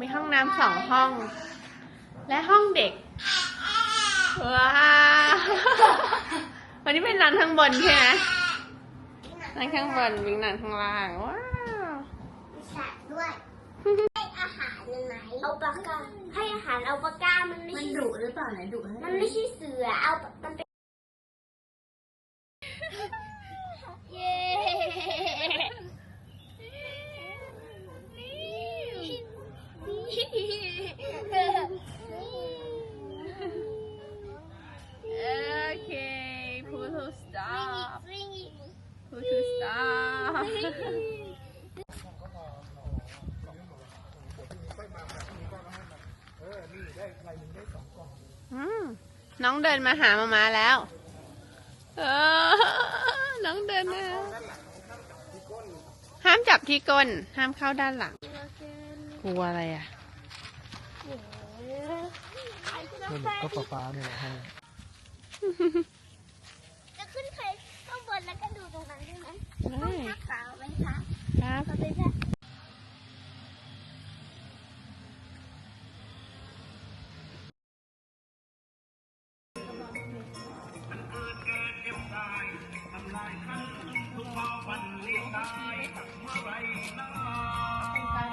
มีห้องน้ำสองห้อง และห้องเด็ก ว้าววันนี้เป็นร้านข้างบนใช่ไหมร้านข้างบนวิ่งร้านข้างล่าง ว้าวมีสัตว์ด้วย ให้อาหารมันไหมเอาปากกาให้อาหารเอาปากกามันไม่มันใช่ดุหรือเปล่าไหนดุให้มันไม่ใช่เสือเอามันเป็น เย้นี่ โอเค พูด to stop วิ่งอีก พูด to stop อืมน้องเดินมาหามามาแล้ว เออ น้องเดินมาห้ามจับที่ก้น ห้ามเข้าด้านหลัง กลัวอะไรอะก็ฟ้าฟ้าเนี่ยแหละให้จะขึ้นใครข้างบนแล้วก็ดูตรงนั้นได้ไหม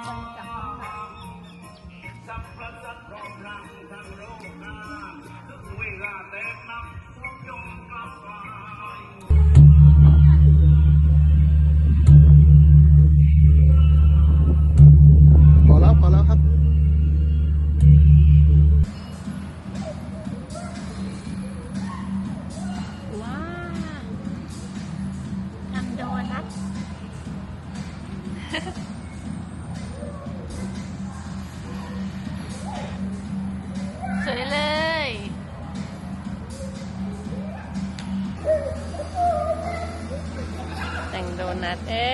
พอ สวยเลย แต่งโดนัทเอ๊